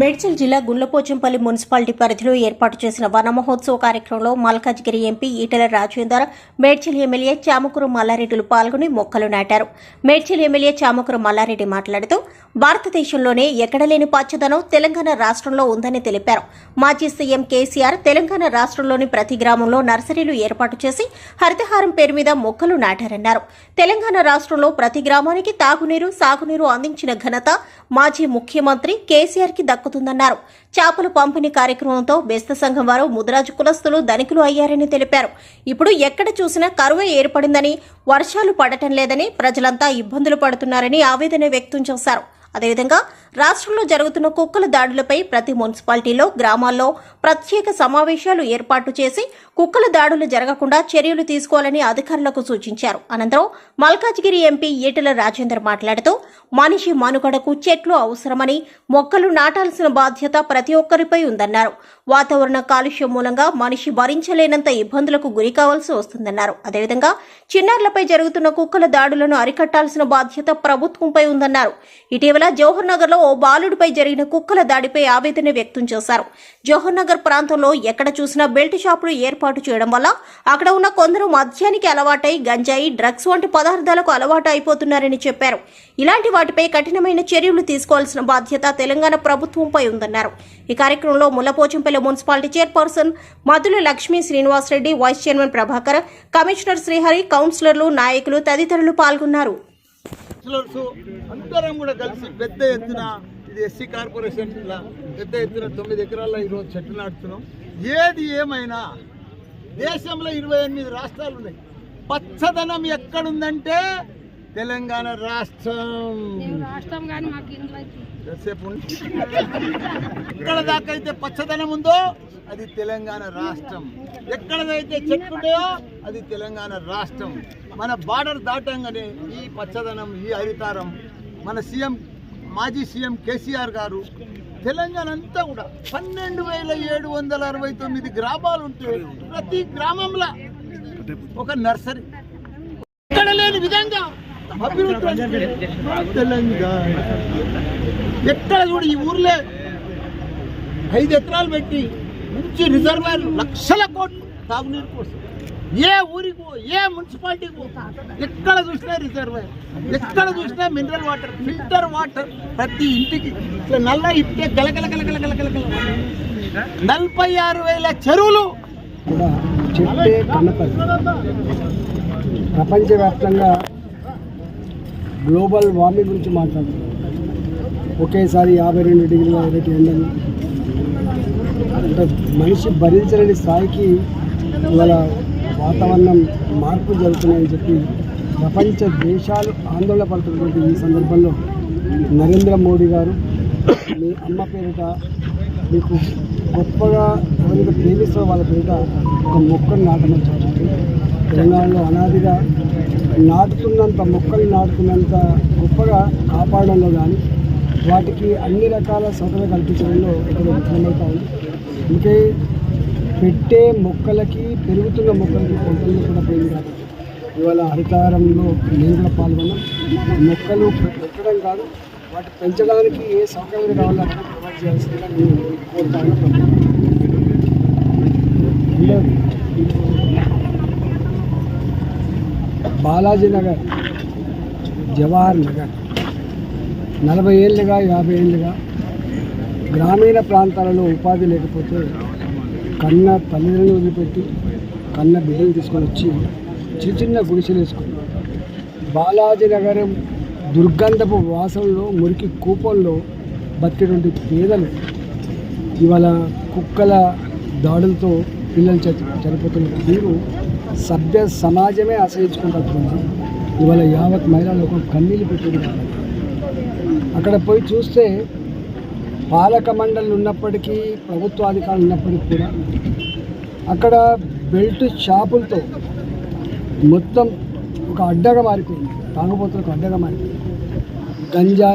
మేడ్చల్ జిల్లా గుండ్లపోచంపల్లి మున్సిపాలిటీ పరిధిలో ఏర్పాటు చేసిన వన మహోత్సవ కార్యక్రమంలో మల్కాజ్గిరి ఎంపీ ఈటెల రాజేందర్ మేడ్చల్ ఎమ్మెల్యే చామకూరు మల్లారెడ్డిలు పాల్గొని మొక్కలు నాటారు. మేడ్చల్ ఎమ్మెల్యే చామకూరు మల్లారెడ్డి మాట్లాడుతూ భారతదేశంలోనే ఎక్కడలేని పచ్చదనం తెలంగాణ రాష్ట్రంలో ఉందని తెలిపారు. మాజీ సీఎం కేసీఆర్ తెలంగాణ రాష్ట్రంలోని ప్రతి గ్రామంలో నర్సరీలు ఏర్పాటు చేసి హరితహారం పేరు మీద మొక్కలు నాటారన్నారు. తెలంగాణ రాష్ట్రంలో ప్రతి గ్రామానికి తాగునీరు సాగునీరు అందించిన ఘనత మాజీ ముఖ్యమంత్రి కేసీఆర్కి దక్కు దక్కుతుందన్నారు చేపల పంపిణీ కార్యక్రమంతో బెస్త సంఘం వారు ముద్రాజు కులస్తులు ధనికులు అయ్యారని తెలిపారు. ఇప్పుడు ఎక్కడ చూసినా కరువే ఏర్పడిందని వర్షాలు పడటం లేదని ప్రజలంతా ఇబ్బందులు పడుతున్నారని ఆవేదన వ్యక్తం చేశారు. అదేవిధంగా రాష్ట్రంలో జరుగుతున్న కుక్కల దాడులపై ప్రతి మున్సిపాలిటీలో గ్రామాల్లో ప్రత్యేక సమావేశాలు ఏర్పాటు చేసి కుక్కల దాడులు జరగకుండా చర్యలు తీసుకోవాలని అధికారులకు సూచించారు. అనంతరం మల్కాజ్గిరి ఎంపీ ఈటల రాజేందర్ మాట్లాడుతూ మనిషి మనుగడకు చెట్లు అవసరమని మొక్కలు నాటాల్సిన బాధ్యత ప్రతి ఒక్కరిపై ఉందన్నారు. వాతావరణ కాలుష్యం మూలంగా మనిషి భరించలేనంత ఇబ్బందులకు గురి కావాల్సి వస్తుందన్నారు. అదేవిధంగా చిన్నారులపై జరుగుతున్న కుక్కల దాడులను అరికట్టాల్సిన బాధ్యత ప్రభుత్వంపై ఉందన్నారు. ఇటీవల జవహర్ నగర్లో ఓ బాలుడిపై జరిగిన కుక్కల దాడిపై ఆవేదన వ్యక్తం చేశారు. జవహర్ నగర్ ప్రాంతంలో ఎక్కడ చూసినా బెల్ట్ షాపులు ఏర్పాటు చేయడం వల్ల అక్కడ ఉన్న కొందరు మద్యానికి అలవాటై గంజాయి డ్రగ్స్ వంటి పదార్థాలకు అలవాటు అయిపోతున్నారని చెప్పారు. ఇలాంటి వాటిపై కఠినమైన చర్యలు తీసుకోవాల్సిన బాధ్యత తెలంగాణ ప్రభుత్వంపై ఉందన్నారు. ఈ కార్యక్రమంలో Mulapochampalli municipality chairperson Madhula Lakshmi Srinivasareddy vice chairman Prabhakar commissioner Srihari కౌన్సిలర్లు నాయకులు తదితరులు పాల్గొన్నారు. కౌన్సిలర్స్ అందరం కూడా కలిసి పెద్ద ఎత్తున ఇది ఎస్సీ కార్పొరేషన్ పెద్ద ఎత్తున తొమ్మిది ఎకరాల్లో ఈరోజు చెట్లు నాటుతున్నాం. ఏది ఏమైనా దేశంలో ఇరవై ఎనిమిది రాష్ట్రాలు ఉన్నాయి. పచ్చదనం ఎక్కడుందంటే తెలంగాణ రాష్ట్రం. రాష్ట్రం కానీ మాకు? ఎక్కడ దాకా అయితే పచ్చదనం ఉందో అది తెలంగాణ రాష్ట్రం. ఎక్కడదైతే చెట్లు ఉంటాయో అది తెలంగాణ రాష్ట్రం. మన బార్డర్ దాటంగానే ఈ పచ్చదనం ఈ హరితారం మన సీఎం మాజీ సీఎం కేసీఆర్ గారు తెలంగాణ అంతా కూడా పన్నెండు వేల ఏడు వందల అరవై తొమ్మిది గ్రామాలు ఉంటే ప్రతి గ్రామంలో ఒక నర్సరీ. ఎక్కడ లేని విధంగా అభివృద్ధి తెలంగాణ ఎక్కడ చూడు ఈ ఊర్లే. ఐదు ఎకరాలు పెట్టి మంచి రిజర్వాయర్ లక్షల కోట్లు తాగునీరు కోసం. ఏ ఊరికి పో ఏ మున్సిపాలిటీకి పో ఎక్కడ చూసినా రిజర్వాయర్ ఎక్కడ చూసినా మినరల్ వాటర్ ఫిల్టర్ వాటర్ ప్రతి ఇంటికి. ఇట్లా నల్ల ఇట్టే గలగల గలగల గలగల గల నలభై ఆరు వేల చెరువులు. ప్రపంచవ్యాప్తంగా గ్లోబల్ వార్మింగ్ గురించి మాట్లాడుతున్నాం. ఒకేసారి యాభై రెండు డిగ్రీల రేటు ఎండలు. అంటే మనిషి భరించలేని స్థాయికి ఇవాళ వాతావరణం మార్పు జరుగుతున్నాయని చెప్పి ప్రపంచ దేశాలు ఆందోళన పడుతున్నటువంటి ఈ సందర్భంలో నరేంద్ర మోడీ గారు మీ అమ్మ పేరిట మీకు గొప్పగా ఎవరైతే ప్రేమిస్తారో వాళ్ళ పేరిట ఒక మొక్కను నాటమని తెలంగాణలో అనాదిగా నాటుతున్నంత మొక్కలు నాటుతున్నంత గొప్పగా కాపాడడంలో కానీ వాటికి అన్ని రకాల సౌకర్యాలు కల్పించడంలో ఇక్కడ విఫలమవుతా ఉంది. అందుకే పెట్టే మొక్కలకి పెరుగుతున్న మొక్కలకి కొంతలో కూడా పోయింది కాబట్టి ఇవాళ హరితారంలో నేను కూడా పాల్గొన్నాం. మొక్కలు పెట్టడం కాదు వాటి పెంచడానికి ఏ సౌకర్యాలు కావాలో అక్కడ ప్రొవైడ్ చేయాల్సిందిగా నేను కోరుతాను బాలాజీ నగర్ జవహర్ నగర్ నలభై ఏళ్ళుగా యాభై ఏళ్ళుగా గ్రామీణ ప్రాంతాలలో ఉపాధి లేకపోతే కన్న తల్లిదండ్రులు వదిలిపెట్టి కన్న బిడ్డలు తీసుకొని వచ్చి చిన్న చిన్న గుడిసెలు వేసుకుని బాలాజీ నగరం దుర్గంధపు వాసంలో మురికి కూపంలో బతికేటువంటి పేదలు ఇవాళ కుక్కల దాడులతో పిల్లలు చని చనిపోతున్న తీరు సభ్య సమాజమే ఆశ్రయించుకుంటుంది ఇవాళ యావత్ మహిళలు ఒక కన్నీళ్ళు పెట్టింది అక్కడ పోయి చూస్తే పాలక మండలి ఉన్నప్పటికీ ప్రభుత్వ అధికారులు ఉన్నప్పటికీ కూడా అక్కడ బెల్ట్ షాపులతో మొత్తం ఒక అడ్డగా మారిపోయింది. తాగుబోతులకు అడ్డగా మారిపోయింది. గంజాయి